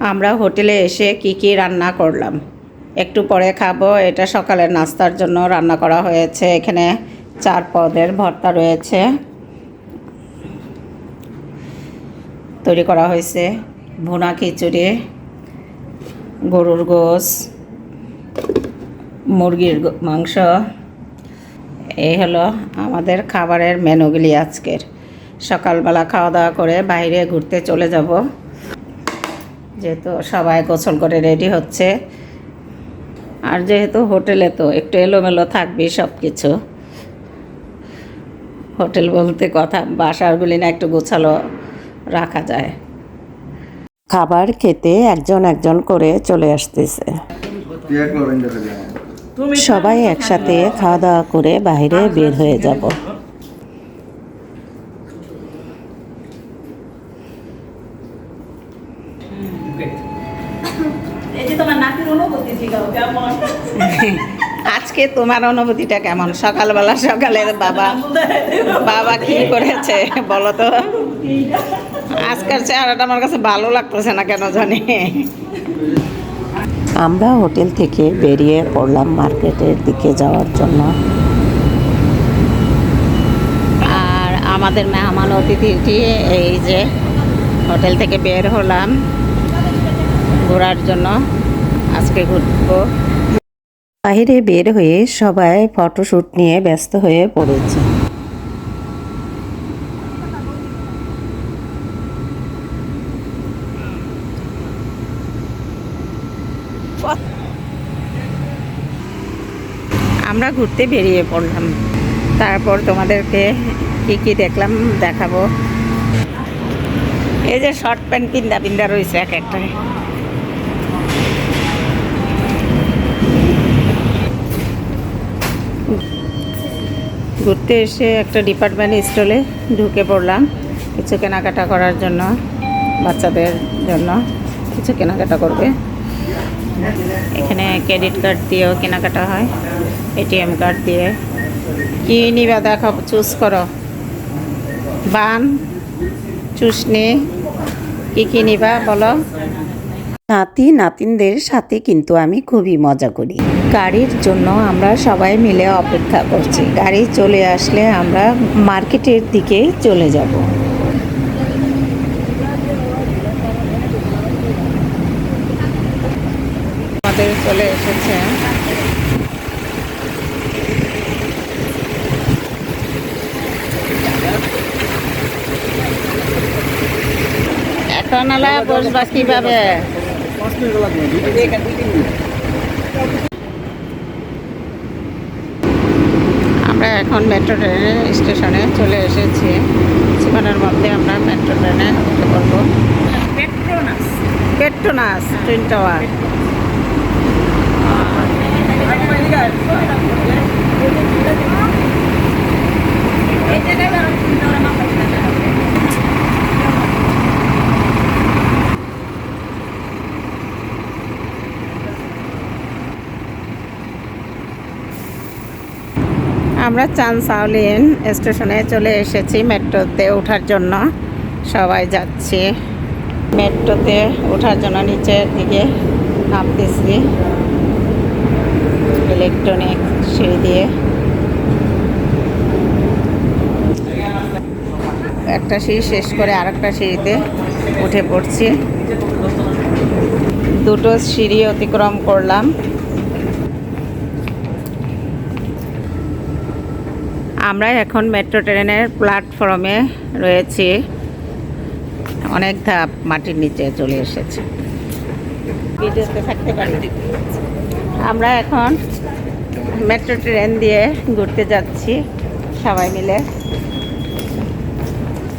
আমরা হোটেলে এসে কি কি রান্না করলাম? একটু পরে খাব, এটা সকালের নাস্তার জন্য রান্না করা হয়েছে। এখানে চার পদের ভর্তা রয়েছে। তৈরি করা হয়েছে ভুনা খিচুড়ি, গরুর গোস মুরগির মাংস। এই হলো আমাদের খাবারের মেনুগুলি আজকের। সকালবেলা খাওয়া দাওয়া করে বাইরে ঘুরতে চলে যাব। যেহেতু সবাই গোসল করে রেডি হচ্ছে। আর যেহেতু হোটেলে তো একটু এলোমেলো থাকবে সব কিছু হোটেল বলতে কথা বাসারগুলি না একটু গোছালো রাখা যায়। খাবার খেতে একজন একজন করে চলে আসতেছে। সবাই একসাথে খাওয়া দাওয়া করে বাইরে বের হয়ে যাব এই যে তোমার নাকের অনুভূতি জিগাও কেমন আজকে তোমার অনুভূতিটা কেমন? সকালবেলা সকালের বাবা বাবা কি করেছে বলো তো? আজকের চেহারাটা আমার কাছে ভালো লাগতেছে না কেন জানি? আমরা হোটেল থেকে বেরিয়ে পড়লাম মার্কেটের দিকে যাওয়ার জন্য। আর আমাদের মেহমান অতিথিটি এই যে হোটেল থেকে বের হলাম। ঘোরার জন্য আজকে ঘুরবো। বাইরে বের হয়ে সবাই ফটোশ্যুট নিয়ে ব্যস্ত হয়ে পড়েছে। আমরা ঘুরতে বেরিয়ে পড়লাম। তারপর তোমাদেরকে কি কি দেখলাম দেখাবো। এই যে শর্ট প্যান্ট পিন্দা পিন্দা রয়েছে এক একটায় ঘুরতে এসে একটা ডিপার্টমেন্ট স্টলে ঢুকে পড়লাম কিছু কেনাকাটা করার জন্য, বাচ্চাদের জন্য কিছু কেনাকাটা করবে। এখানে ক্রেডিট কার্ড দিয়েও কেনাকাটা হয় এটিএম কার্ড দিয়ে। কি নিবা দেখো চুজ করো। বান চুষনি কী কী নিবা বলো? নাতি, নাতিনদের সাথে কিন্তু আমি খুবই মজা করি। গাড়ির জন্য আমরা সবাই মিলে অপেক্ষা করছি। গাড়ি চলে আসলে আমরা মার্কেটের দিকে চলে যাব। আমাদের চলে এসেছে। এখন আলা বসবা কীভাবে? আমরা এখন মেট্রো ট্রেনের স্টেশনে চলে এসেছি। সেখানের মধ্যে আমরা মেট্রো ট্রেনে উঠতে পারব। পেট্রোনাস পেট্রোনাস ট্রেন টাওয়ার এই জায়গায় আরও চিন্তা করে মাথা ঘুরে যাবে। আমরা চানসাওলিন স্টেশনে চলে এসেছি মেট্রোতে ওঠার জন্য। সবাই যাচ্ছে। মেট্রোতে ওঠার জন্য নিচের দিকে নামতেছি ইলেকট্রনিক সিঁড়ি দিয়ে। একটা সিঁড়ি শেষ করে আরেকটা সিঁড়িতে উঠে পড়ছি। দুটো সিঁড়ি অতিক্রম করলাম। আমরা এখন মেট্রো ট্রেনের প্ল্যাটফর্মে রয়েছি। অনেক ধাপ মাটির নিচে চলে এসেছে। ভিডিওতে থাকতে পারি আমরা এখন মেট্রো ট্রেন দিয়ে ঘুরতে যাচ্ছি সবাই মিলে।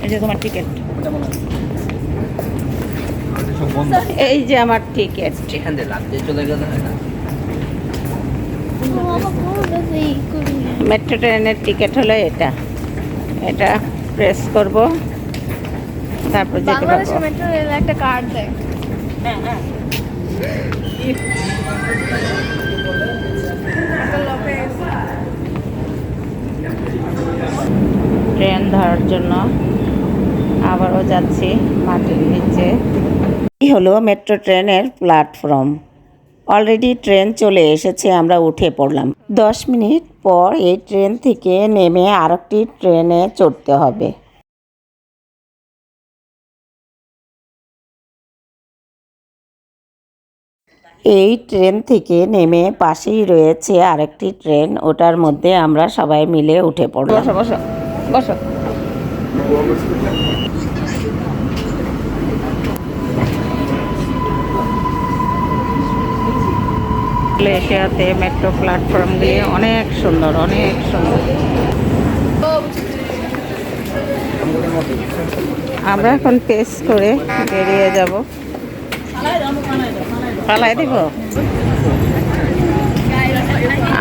এই যে তোমার টিকিট এই যে আমার টিকিট দিয়ে চলে গেলে হয় না। মেট্রো ট্রেনের টিকিট হলো এটা। এটা প্রেস করব তারপর যেতে পারব। মেট্রো রেল একটা কার্ড দেয়। ট্রেন ধরার জন্য আবারও যাচ্ছি মাটির নিচে। এই হলো মেট্রো ট্রেনের প্ল্যাটফর্ম অলরেডি ট্রেন চলে এসেছে, আমরা উঠে পড়লাম। দশ মিনিট পর এই ট্রেন থেকে নেমে আরেকটি ট্রেনে চড়তে হবে। এই ট্রেন থেকে নেমে পাশেই রয়েছে আরেকটি ট্রেন ওটার মধ্যে আমরা সবাই মিলে উঠে পড়লাম। বসো বসো বসো। মালয়েশিয়াতে মেট্রো প্ল্যাটফর্মগুলি অনেক সুন্দর অনেক সুন্দর। আমরা এখন পেস করে বেরিয়ে যাব। পালাই দিব?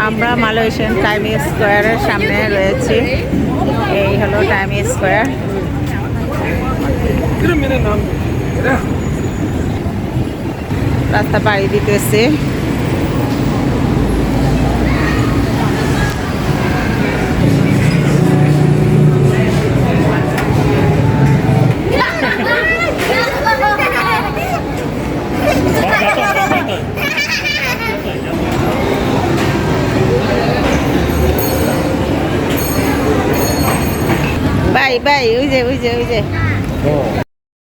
আমরা মালয়েশিয়ান টাইম স্কোয়ারের সামনে রয়েছি। এই হলো টাইম স্কোয়ার। রাস্তা পাড়ি দিতেছে।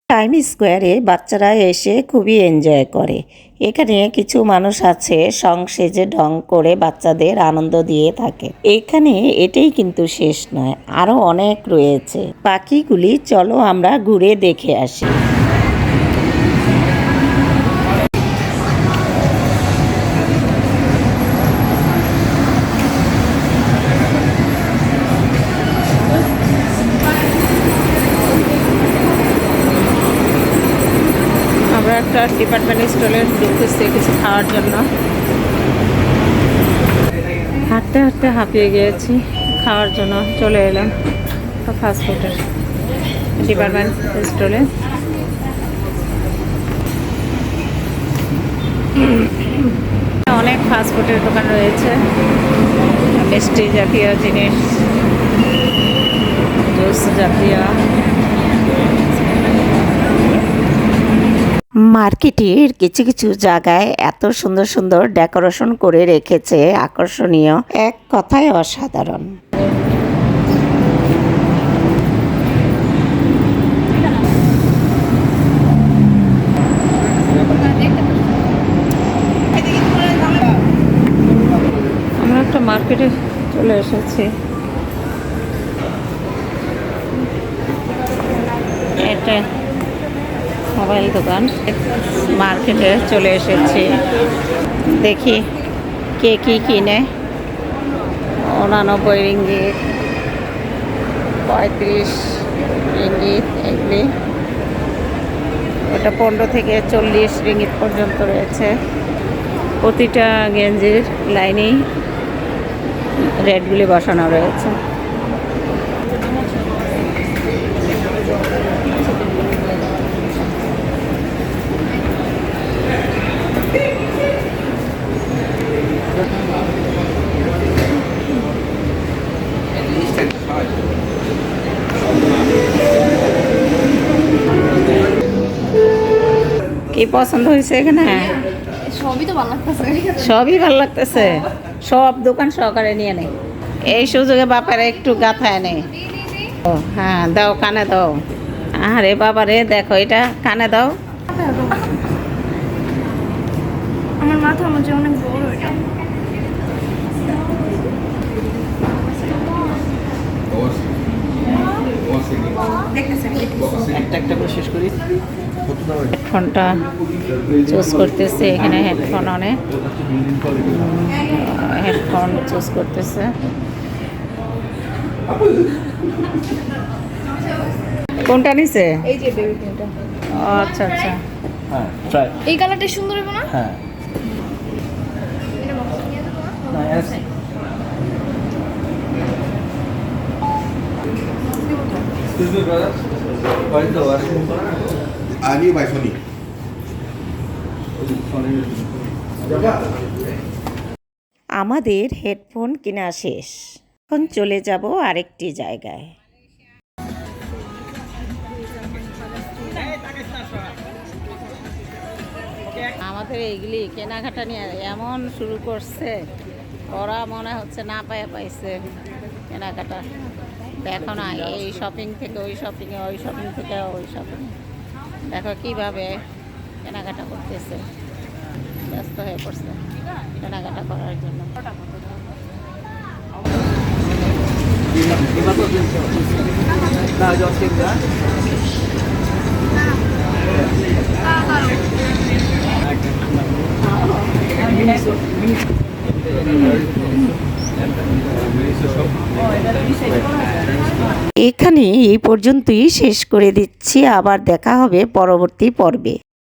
টাইম স্কোয়ারে বাচ্চারা এসে খুবই এনজয় করে। এখানে কিছু মানুষ আছে সংসেজে ঢং করে বাচ্চাদের আনন্দ দিয়ে থাকে। এখানে এটাই কিন্তু শেষ নয়, আরও অনেক রয়েছে। পাখিগুলি চলো আমরা ঘুরে দেখে আসি। ডিপার্টমেন্ট স্টোরে ঢুকতেছি কিছু খাওয়ার জন্য। হাঁটতে হাঁটতে হাঁপিয়ে গিয়েছি, খাওয়ার জন্য চলে এলাম ফাস্টফুডের ডিপার্টমেন্ট স্টোরে অনেক ফাস্টফুডের দোকান রয়েছে মিষ্টি জাতীয় জিনিস জুস জাতীয়। মার্কেটের কিছু কিছু জায়গায় এত সুন্দর সুন্দর ডেকোরেশন করে রেখেছে, আকর্ষণীয়, এক কথায় অসাধারণ। আমরা একটা মার্কেটে চলে এসেছি। এটা মোবাইল দোকান। মার্কেটে চলে এসেছি। দেখি কে কি কিনে। উনানব্বই রিঙ্গিত, পঁয়ত্রিশ রিঙ্গিত এগুলি। ওটা পনেরো থেকে চল্লিশ রিঙ্গিত পর্যন্ত রয়েছে। প্রতিটা গেঞ্জির লাইনেই রেডগুলি বসানো রয়েছে। কি পছন্দ হয়েছে এখানে? সবই তো ভালো লাগতেছে। সবই ভালো লাগতেছে। সব দোকান সহকারে নিয়ে নেই। এই সুযোগে বাপারে একটু গাথায় এনে ও হ্যাঁ দাও কানে দাও। আরে বাবা রে দেখো এটা কানে দাও। আমার মাথা অনেক বড় এটা একটা একটা করে শেষ করি হেডফোনটা চুজ করতেছে এখানে হেডফোন অনেক হেডফোন চুজ করতেছে। কোনটা নিছে? এই যে বেবি পিনটা। ও আচ্ছা আচ্ছা। হ্যাঁ ট্রাই এই কালারটা সুন্দর হবে না? হ্যাঁ। Excuse me, brother. What is the আমাদের হেডফোন কেনা শেষ। এখন চলে যাব আরেকটি জায়গায়। আমাদের এইগুলি কেনাকাটা নিয়ে এমন শুরু করছে ওরা মনে হচ্ছে না পায়ে পাইছে কেনাকাটা। দেখো না এই শপিং থেকে ওই শপিংয়ে ওই শপিং থেকে ওই শপিং দেখো কীভাবে কেনাকাটা করতেছে। ব্যস্ত হয়ে পড়ছে কেনাকাটা করার জন্য। জসিং না এখানে এই পর্যন্তই শেষ করে দিচ্ছি। আবার দেখা হবে পরবর্তী পর্বে।